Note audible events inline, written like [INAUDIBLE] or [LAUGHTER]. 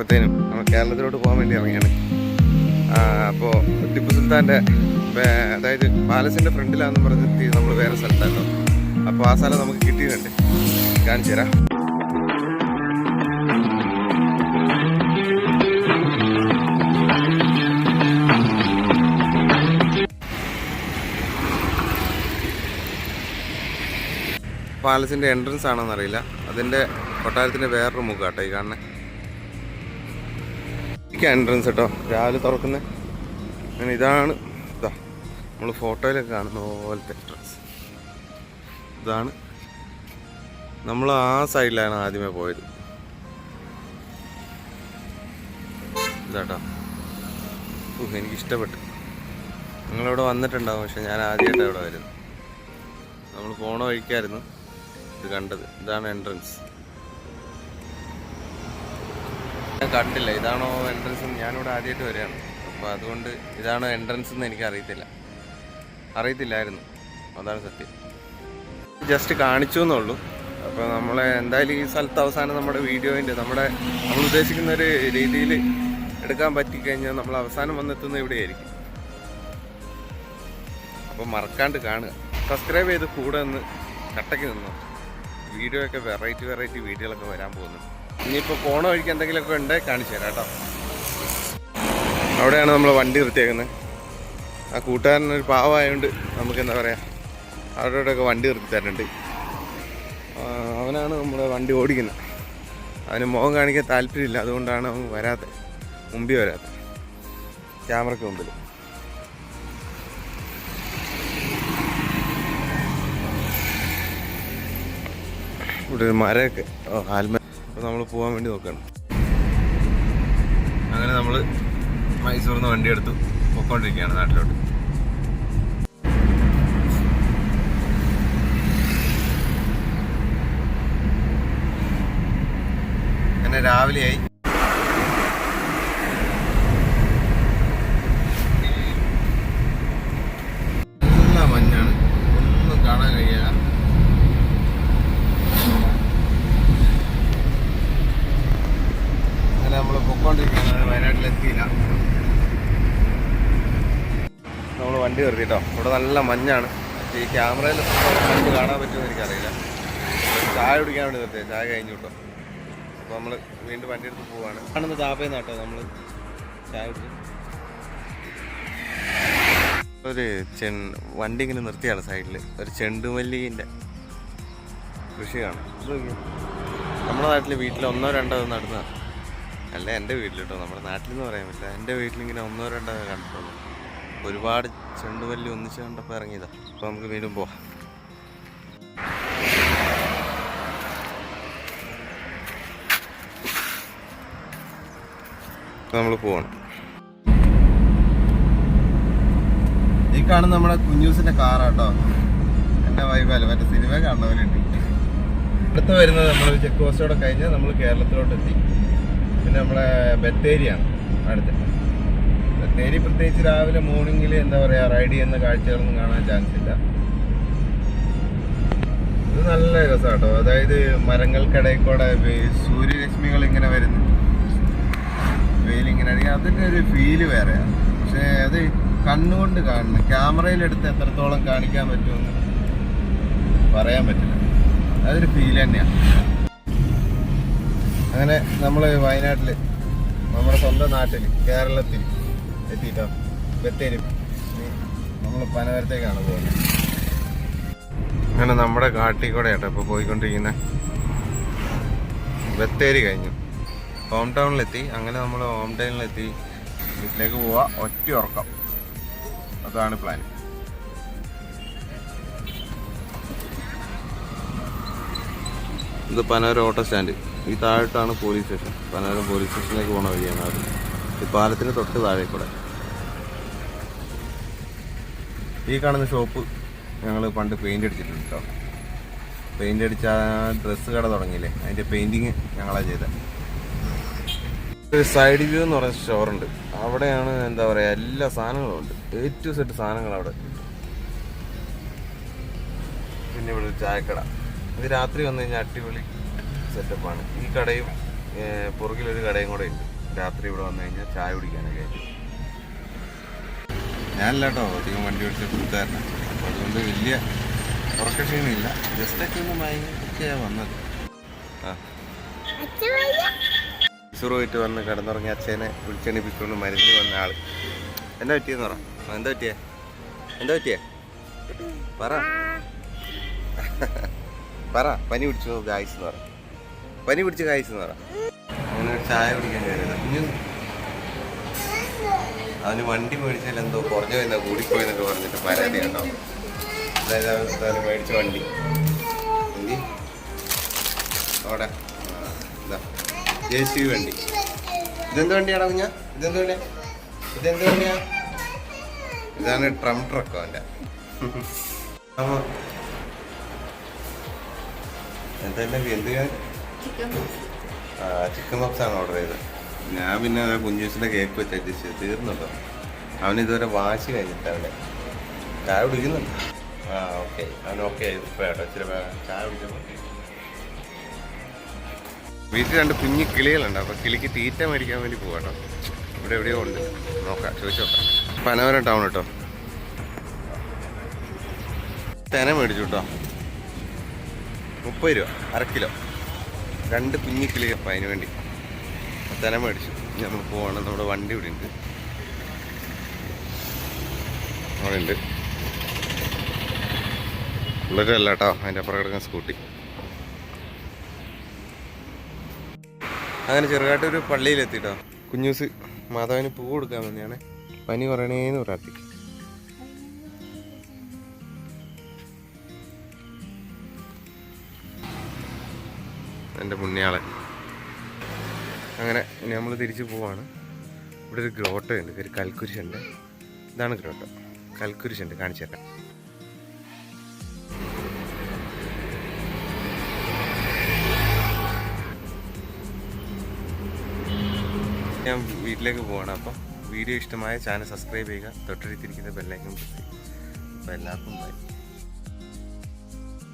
അപ്പോഴത്തേനും നമ്മൾ കേരളത്തിലോട്ട് പോകാൻ വേണ്ടി ഇറങ്ങിയാണ്. അപ്പോൾ ടിപ്പു സുൽത്താന്റെ അതായത് പാലസിന്റെ ഫ്രണ്ടിലാണെന്ന് പറഞ്ഞിട്ട് നമ്മൾ വേറെ സ്ഥലത്തായിരുന്നു അപ്പോൾ ആ സ്ഥലം നമുക്ക് കിട്ടിയിട്ടുണ്ട് കാണിച്ചു തരാം. പാലസിന്റെ എൻട്രൻസ് ആണോ എന്നറിയില്ല അതിന്റെ കൊട്ടാരത്തിന്റെ വേറൊരു മുഖം കേട്ടോ ഈ കാണുന്നത് എൻട്രൻസ് കേട്ടോ രാവിലെ തുറക്കുന്നത് അങ്ങനെ ഇതാണ് ഇതാ നമ്മൾ ഫോട്ടോയിലൊക്കെ കാണുന്ന പോലത്തെ എൻട്രൻസ് ഇതാണ് നമ്മൾ ആ സൈഡിലാണ് ആദ്യമേ പോയത്. ഇതാട്ടോ. എനിക്ക് ഇഷ്ടപ്പെട്ടു നിങ്ങളിവിടെ വന്നിട്ടുണ്ടാവും പക്ഷെ ഞാൻ ആദ്യമായിട്ടാണ് ഇവിടെ വരുന്നത്. നമ്മൾ പോണ വഴിക്കായിരുന്നു ഇത് കണ്ടത്. ഇതാണ് എൻട്രൻസ് കണ്ടില്ല. ഇതാണോ എൻട്രൻസ് ഞാനിവിടെ ആദ്യമായിട്ട് വരികയാണ്. അപ്പോൾ അതുകൊണ്ട് ഇതാണോ എൻട്രൻസ് എന്ന് എനിക്ക് അറിയത്തില്ല അറിയത്തില്ലായിരുന്നു. അതാണ് സത്യം. ജസ്റ്റ് കാണിച്ചു എന്നുള്ളൂ. അപ്പോൾ നമ്മളെ എന്തായാലും ഈ സ്ഥലത്ത് അവസാനം നമ്മുടെ വീഡിയോയിന്റെ നമ്മുടെ നമ്മൾ ഉദ്ദേശിക്കുന്ന ഒരു രീതിയിൽ എടുക്കാൻ പറ്റിക്കഴിഞ്ഞാൽ നമ്മൾ അവസാനം വന്നെത്തുന്ന ഇവിടെയായിരിക്കും. അപ്പോൾ മറക്കാണ്ട് കാണുക. സബ്സ്ക്രൈബ് ചെയ്ത് കൂടെ ഒന്ന് കട്ടയ്ക്ക് നിന്നു. വീഡിയോ ഒക്കെ വെറൈറ്റി വെറൈറ്റി വീഡിയോകളൊക്കെ വരാൻ പോകുന്നു ഇനിയിപ്പോൾ പോണ വഴിക്ക് എന്തെങ്കിലുമൊക്കെ ഉണ്ട് കാണിച്ചു തരാം കേട്ടോ. അവിടെയാണ് നമ്മൾ വണ്ടി നിർത്തിയേക്കുന്നത് ആ കൂട്ടുകാരനൊരു പാവമായതുകൊണ്ട് നമുക്ക് എന്താ പറയുക അവിടെ ഇവിടെയൊക്കെ വണ്ടി നിർത്തി തരുന്നുണ്ട് അവനാണ് നമ്മുടെ വണ്ടി ഓടിക്കുന്നത് അവന് മുഖം കാണിക്കാൻ താല്പര്യമില്ല അതുകൊണ്ടാണ് അവൻ വരാത്തത് മുമ്പിൽ വരാത്തത് ക്യാമറയ്ക്ക് മുമ്പിൽ. ഇവിടെ ഒരു മരമൊക്കെ അപ്പോൾ നമ്മൾ പോകാൻ വേണ്ടി നോക്കണം. അങ്ങനെ നമ്മൾ മൈസൂരിൽ നിന്ന് വണ്ടി എടുത്തു പോയിക്കൊണ്ടിരിക്കുകയാണ് നാട്ടിലോട്ട്. അങ്ങനെ രാവിലെയായി നല്ല മഞ്ഞാണ് ഒന്നും കാണാൻ കഴിയില്ല അങ്ങനെ നമ്മൾ പൊക്കോണ്ടിരിക്കുകയാണ് വയനാട്ടിലെത്തിയില്ല വണ്ടി നിർത്തിട്ടോ. ഇവിടെ നല്ല മഞ്ഞാണ്. ഈ ക്യാമറയിൽ മഞ്ഞ് കാണാൻ പറ്റുമെന്ന് എനിക്കറിയില്ല. ചായ കുടിക്കാൻ വേണ്ടി നിർത്തിയത്. ചായ കഴിഞ്ഞു കേട്ടോ. അപ്പോൾ നമ്മൾ വീണ്ടും വണ്ടി എടുത്ത് പോവാണ്. കാണുന്ന താപ്പയിൽ കേട്ടോ നമ്മൾ ചായ കുടിക്കും ഒരു ചെ വണ്ടി ഇങ്ങനെ നിർത്തിയാണ് സൈഡിൽ ഒരു ചെണ്ടുമല്ലിന്റെ കൃഷി കാണും. ഇത് നമ്മുടെ നാട്ടിൽ വീട്ടിൽ ഒന്നോ രണ്ടോ നടന്നതാണ് അല്ല എന്റെ വീട്ടിൽ കേട്ടോ. നമ്മുടെ നാട്ടിൽ എന്ന് പറയാൻ പറ്റില്ല. എന്റെ വീട്ടിലിങ്ങനെ ഒന്നോ രണ്ടോ കണ്ടിട്ടുള്ളൂ. ഒരുപാട് ചെണ്ടുമല്ലി ഒന്നിച്ച് കണ്ടപ്പോൾ ഇറങ്ങിയതാ. അപ്പോൾ നമുക്ക് വീണ്ടും പോവാം. നമ്മൾ പോവാണ്. ഈ കാണുന്ന നമ്മുടെ കുഞ്ഞൂസിന്റെ കാറാട്ടോ. എന്റെ വൈബാൽ മറ്റേ സിനിമ കാണുന്നവരുണ്ട് അടുത്ത് വരുന്നത് നമ്മൾ ചെക്ക് പോസ്റ്റോടെ കഴിഞ്ഞ് നമ്മൾ കേരളത്തിലോട്ട് എത്തി പിന്നെ നമ്മളെ ബത്തേരിയാണ് അടുത്ത്. ബത്തേരി പ്രത്യേകിച്ച് രാവിലെ മോർണിംഗിൽ എന്താ പറയുക റൈഡ് ചെയ്യുന്ന കാഴ്ചകളൊന്നും കാണാൻ ചാൻസ് ഇല്ല. ഇത് നല്ല രസാട്ടോ. അതായത് മരങ്ങൾക്കിടയിൽ കൂടെ സൂര്യരശ്മികൾ ഇങ്ങനെ വരുന്നു. വെയിലിങ്ങനെ അടിക്കുക അതിന്റെ ഒരു ഫീൽ വേറെയാണ് പക്ഷേ അത് കണ്ണുകൊണ്ട് കാണണം. ക്യാമറയിലെടുത്ത് എത്രത്തോളം കാണിക്കാൻ പറ്റുമെന്ന് പറയാൻ പറ്റില്ല. അതൊരു ഫീൽ തന്നെയാണ് അങ്ങനെ നമ്മൾ വയനാട്ടിൽ നമ്മുടെ സ്വന്തം നാട്ടിൽ കേരളത്തിൽ എത്തിയിട്ടോ ബത്തേരി നമ്മൾ പനവരത്തേക്കാണ് പോകുന്നത്. അങ്ങനെ നമ്മുടെ കാട്ടിൽ കൂടെ ആട്ടോ ഇപ്പോൾ പോയിക്കൊണ്ടിരിക്കുന്നത് ബത്തേരി കഴിഞ്ഞു. ഹോം ടൗണിലെത്തി. അങ്ങനെ നമ്മൾ ഹോം ടൗണിലെത്തി. വീട്ടിലേക്ക് പോവാ. ഒറ്റ ഉറക്കം. അതാണ് പ്ലാൻ. ഇത് പനോര ഓട്ടോ സ്റ്റാൻഡ്. ഈ താഴോട്ടാണ് പോലീസ് സ്റ്റേഷൻ. പനോര പോലീസ് സ്റ്റേഷനിലേക്ക് പോണ വഴിയാണ് ഈ പാലത്തിന് തൊട്ട് താഴെ കൂടെ. ഈ കാണുന്ന ഷോപ്പ് ഞങ്ങൾ പണ്ട് പെയിന്റ് അടിച്ചിട്ടുണ്ട് കേട്ടോ പെയിന്റ് അടിച്ച ഡ്രസ്സ് കട തുടങ്ങിയില്ലേ? അതിന്റെ പെയിന്റിങ് ഞങ്ങളാ ചെയ്തത് ഒരു സൈഡ് വ്യൂ എന്ന് പറയുന്ന സ്റ്റോറുണ്ട് അവിടെയാണ് എന്താ പറയാ എല്ലാ സാധനങ്ങളും ഉണ്ട്. എ ടു സെറ്റ് സാധനങ്ങൾ അവിടെ. പിന്നെ ഇവിടെ ഒരു ചായക്കട. ഇത് രാത്രി വന്നു കഴിഞ്ഞാൽ അടിപൊളി സെറ്റപ്പാണ് ഈ കടയും പുറകിലൊരു കടയും കൂടെ ഉണ്ട്. രാത്രി ഇവിടെ വന്നു കഴിഞ്ഞാൽ ചായ കുടിക്കാനൊക്കെ ആയിട്ട്. ഞാനല്ല കേട്ടോ അധികം വണ്ടി ഓടിച്ച കൂട്ടുകാരനാണ് അപ്പോൾ അതുകൊണ്ട് വലിയ ഉറക്കക്ഷീണമില്ല. ജസ്റ്റൊക്കെ ഒന്ന് മയങ്ങി ഒക്കെയാണ് വന്നത്. ആ. സുറുമായിട്ട് വന്ന് കിടന്നുറങ്ങി അച്ഛനെ വിളിച്ചണിപ്പിച്ചുകൊണ്ട് മരുന്നിന് വന്ന ആൾ. എന്താ പറ്റിയെന്ന് പറ. എന്താ പറ്റിയേ? എന്താ പറ്റിയേ? പറ. [LAUGHS] പറ. പനി പിടിച്ചു ഗായ്സ് എന്ന് പറ. പനി പിടിച്ച് ഗായ്സ് എന്ന് പറ. ചായ കുടിക്കാൻ കയറിയത്. കുഞ്ഞു. അവന് വണ്ടി മേടിച്ചാൽ എന്തോ കുറഞ്ഞു പോയെന്നാ കൂടിപ്പോയെന്നൊക്കെ പറഞ്ഞിട്ട് പരാതി കേട്ടോ. അതായത് അവർ മേടിച്ച വണ്ടി. വണ്ടി? അവിടെ. ജെ സി വണ്ടി. ഇതെന്ത് വണ്ടിയാണോ കുഞ്ഞ? ഇതെന്ത് വണ്ടിയാ? ഇതെന്ത് വണ്ടിയാ? ഇതാണ് ട്രം ട്രക്ക് അവന്റെ. എന്തായാലും എന്ത് ചിക്കൻ ആണ് ഓർഡർ ചെയ്തത്. ഞാൻ പിന്നെ ആ കുഞ്ഞൂസിന്റെ കേക്ക് വെച്ച് അഡ്ജസ്റ്റ് ചെയ്ത് തീർന്നുണ്ടോ അവൻ ഇതുവരെ വാശി കഴിഞ്ഞിട്ട് അവിടെ ചായ കുടിക്കുന്നുണ്ട്? ആ ഓക്കെ അവൻ ഓക്കെ കേട്ടോ ഇച്ചിരി ചായ കുടിച്ചപ്പോൾ വീട്ടിൽ രണ്ട് കുഞ്ഞു കിളികളുണ്ട്. അപ്പോൾ കിളിക്ക് തീറ്റ മേടിക്കാൻ വേണ്ടി പോവാട്ടോ. ഇവിടെ എവിടെയോ ഉണ്ട്. നോക്കാം ചോദിച്ചു നോക്കാം. പനവരം ടൗൺ കേട്ടോ തെന മേടിച്ചു കേട്ടോ മുപ്പത് രൂപ അര കിലോ. രണ്ട് കുഞ്ഞു കിളിയപ്പം അതിന് വേണ്ടി. തന മേടിച്ചു. നമ്മൾ പോകണം. നമ്മുടെ വണ്ടി ഇവിടെ ഉണ്ട്. അവിടെ ഉണ്ട്. ഉള്ളൊരല്ല കേട്ടോ. അതിന്റെ അപ്പുറം കിടക്കുന്ന സ്കൂട്ടി. അങ്ങനെ ചെറുതായിട്ടൊരു പള്ളിയിലെത്തിട്ടോ. കുഞ്ഞൂസ് മാതാവിന് പൂ കൊടുക്കാൻ വന്നെയാണ് പനി കുറയണേന്ന് പ്രാർത്ഥി എന്റെ പുണ്യാളെ അങ്ങനെ ഇനി നമ്മൾ തിരിച്ചു പോവാണ്. ഇവിടെ ഒരു ഗ്രോട്ടയുണ്ട് ഒരു കൽക്കുരിശുണ്ട്. ഇതാണ് ഗ്രോട്ട. കൽക്കുരിശുണ്ട് കാണിച്ചു തരാം. ഞാൻ വീട്ടിലേക്ക് പോവാണ് അപ്പം. വീഡിയോ ഇഷ്ടമായ ചാനൽ സബ്സ്ക്രൈബ് ചെയ്യുക തൊട്ടടുത്തിരിക്കുന്ന ബെല്ലൈക്കും അപ്പോൾ എല്ലാവർക്കും ബൈ.